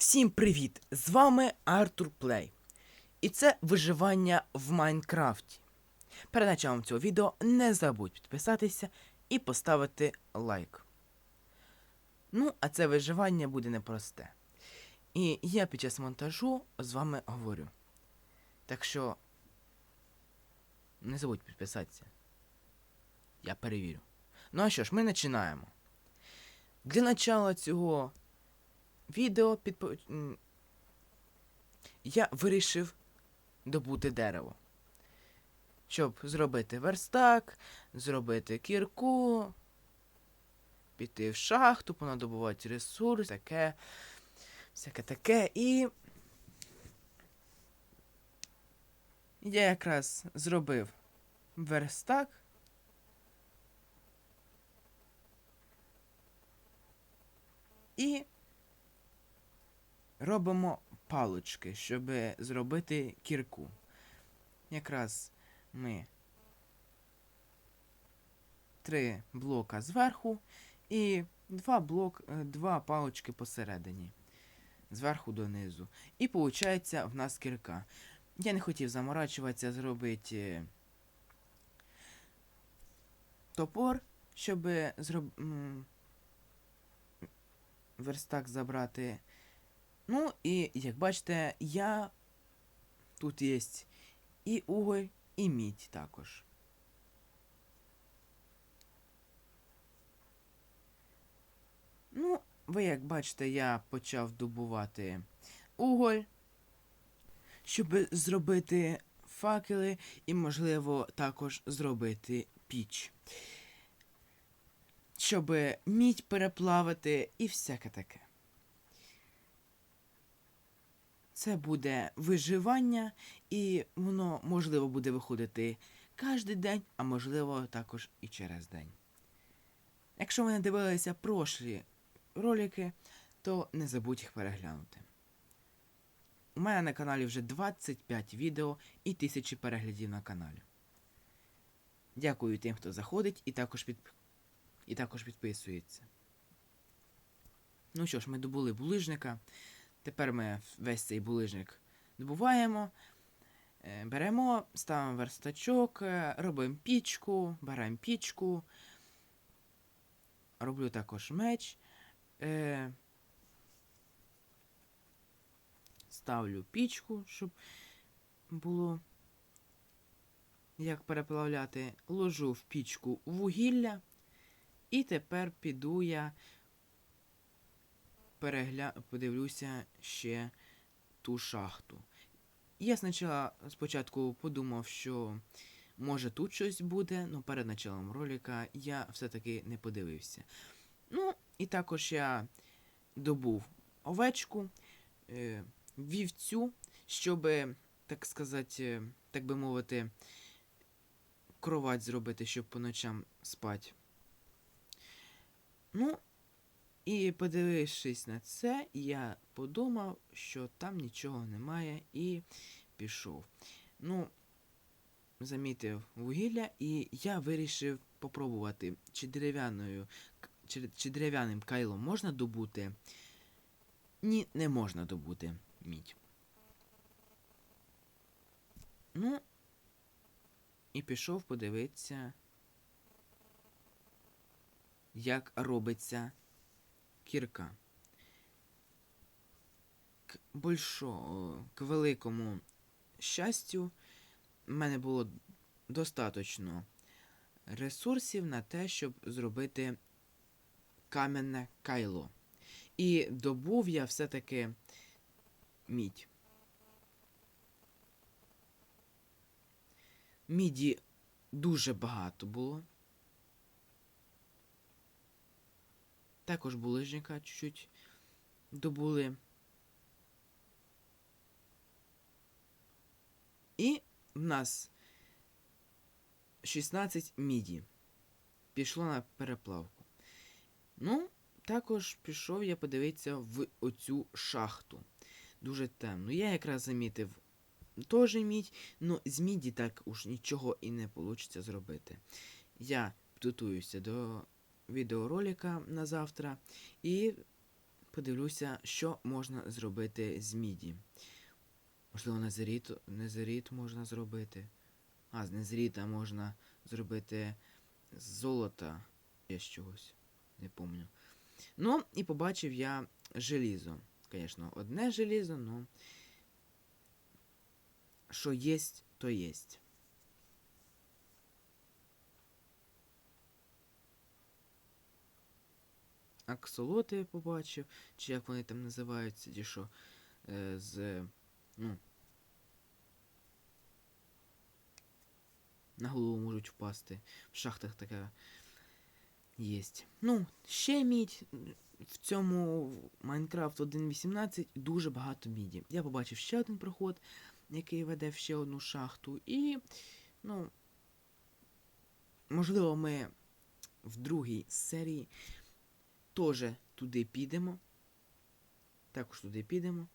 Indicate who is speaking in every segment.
Speaker 1: Всім привіт! З вами Артур Плей. І це виживання в Майнкрафті. Перед началом цього відео не забудь підписатися і поставити лайк. Ну, а це виживання буде непросте. І я під час монтажу з вами говорю. Так що не забудь підписатися. Я перевірю. Ну а що ж, ми починаємо. Для начала цього відео підпо... я вирішив добути дерево. Щоб зробити верстак, зробити кірку, піти в шахту, понадобувати ресурс, таке, всяке таке. І я якраз зробив верстак. І робимо палички, щоб зробити кірку. Якраз ми три блока зверху і два блок, е, два палички посередині. Зверху донизу. І виходить в нас кірка. Я не хотів заморачуватися, зробити е, топор, щоб зроб... верстак забрати. Ну, і як бачите, я тут є і уголь, і мідь також. Ну, ви як бачите, я почав добувати уголь, щоб зробити факели і, можливо, також зробити піч. Щоб мідь переплавити і всяке таке. Це буде виживання, і воно можливо буде виходити кожен день, а можливо також і через день. Якщо ви не дивилися прошлі ролики, то не забудь їх переглянути. У мене на каналі вже 25 відео і тисячі переглядів на каналі. Дякую тим, хто заходить і також, під... і також підписується. Ну що ж, ми добули булижника. Тепер ми весь цей булижник добуваємо, е, беремо, ставимо верстачок, е, робимо пічку, беремо пічку. Роблю також меч. Е, Ставлю пічку, щоб було як переплавляти. Ложу в пічку вугілля. І тепер піду я перегля... подивлюся ще ту шахту. Я спочатку, подумав, що може тут щось буде, але перед началом ролика я все-таки не подивився. Ну, і також я добув овечку, е, вівцю, щоб, так сказати, е, так би мовити, кровать зробити, щоб по ночам спати. Ну, і подивившись на це, я подумав, що там нічого немає, і пішов. Ну, замітив вугілля, і я вирішив попробувати, чи дерев'яною, чи, чи дерев'яним кайлом можна добути. Ні, не можна добути мідь. Ну, і пішов подивитися, як робиться кірка. К большо, к великому щастю, в мене було достатньо ресурсів на те, щоб зробити кам'яне кайло. І добув я все-таки мідь. Міді дуже багато було. Також булижника чуть-чуть добули. І в нас 16 міді. Пішло на переплавку. Ну, також пішов я подивитися в оцю шахту. Дуже темно. Я якраз замітив теж мідь, але з міді так уж нічого і не вийде зробити. Я підготуюся до відеоролика на завтра і подивлюся, що можна зробити з міді. Можливо, незеріт, незеріт можна зробити. А, з незеріта можна зробити з золота. Ще з чогось. Не помню. Ну, і побачив я желізо. Звісно, одне желізо, ну. Що єсть, то єсть. Аксолоти побачив, чи як вони там називаються, ті що е, з. Ну. На голову можуть впасти. В шахтах така єсть. Ну, ще мідь. В цьому Майнкрафт 1.18 дуже багато міді. Я побачив ще один проход, який веде в ще одну шахту. І, ну, можливо, ми в другій серії теж туди підемо. Також туди підемо.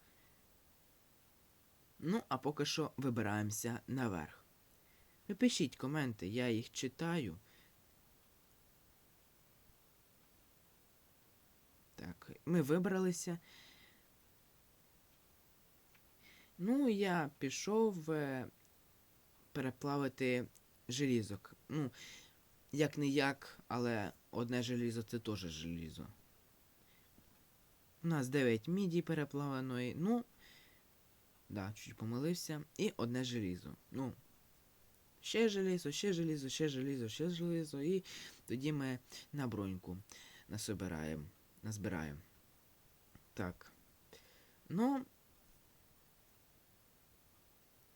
Speaker 1: Ну, а поки що вибираємося наверх. Ви пишіть коменти, я їх читаю. Так, ми вибралися. Ну, я пішов е, переплавити желізок. Ну, як не як, але одне желізо це теж желізо. У нас 9 міді переплаваної. Ну, да, чуть помилився. І одне желізо. Ну, ще желізо, ще желізо, ще желізо, ще желізо. І тоді ми на броньку насобираємо. Назбираємо. Так. Ну.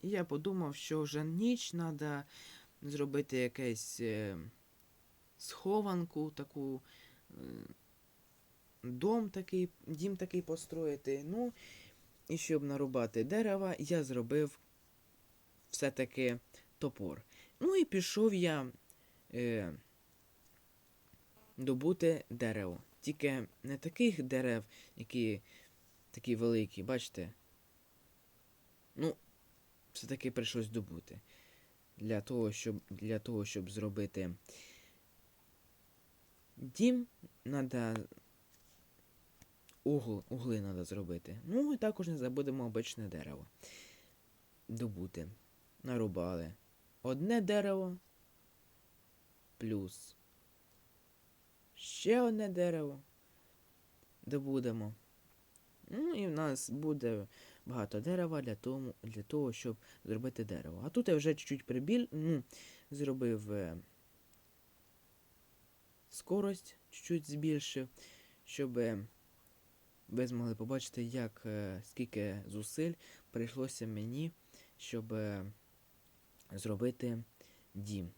Speaker 1: Я подумав, що вже ніч треба зробити якесь е, схованку, таку. Дом такий, дім такий построїти. Ну, і щоб нарубати дерева, я зробив все-таки топор. Ну і пішов я е, добути дерево. Тільки не таких дерев, які такі великі, бачите? Ну, все-таки прийшлось добути. Для того, щоб для того, щоб зробити дім, треба угол, угли треба зробити. Ну і також не забудемо обичне дерево. Добути. Нарубали. Одне дерево плюс ще одне дерево добудемо. Ну і в нас буде багато дерева для того, для того щоб зробити дерево. А тут я вже чуть-чуть прибіль, ну, зробив е, скорость, чуть-чуть збільшив, щоб е, ви змогли побачити, як е, скільки зусиль прийшлося мені, щоб е, зробити дім.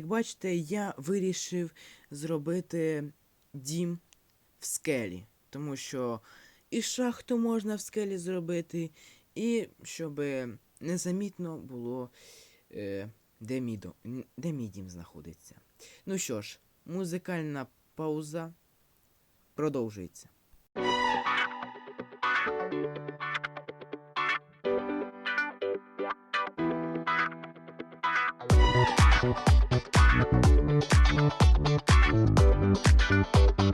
Speaker 1: Як бачите, я вирішив зробити дім в скелі, тому що і шахту можна в скелі зробити, і щоб незамітно було, е, де, мій дом, де мій дім знаходиться. Ну що ж, музикальна пауза продовжується. Thank you.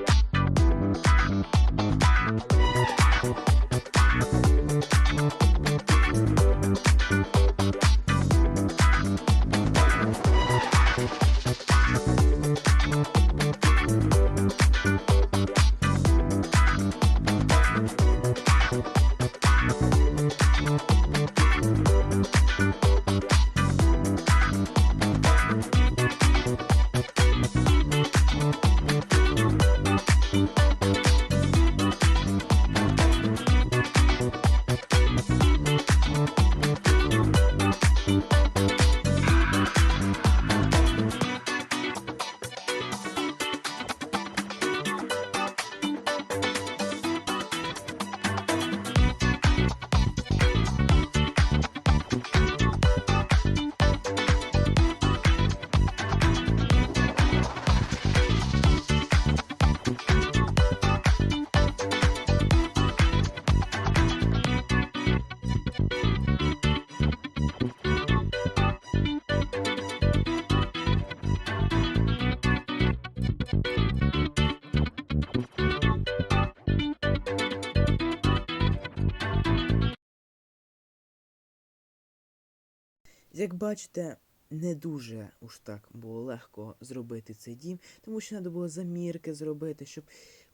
Speaker 1: Як бачите, не дуже уж так було легко зробити цей дім, тому що треба було замірки зробити, щоб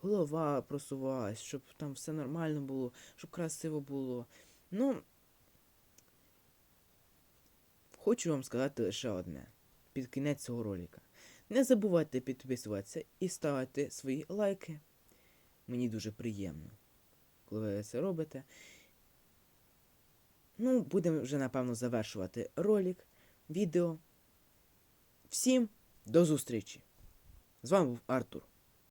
Speaker 1: голова просувалась, щоб там все нормально було, щоб красиво було. Ну, хочу вам сказати лише одне під кінець цього ролика. Не забувайте підписуватися і ставити свої лайки. Мені дуже приємно, коли ви це робите. Ну, будемо вже, напевно, завершувати ролик, відео. Всім до зустрічі! З вами був Артур.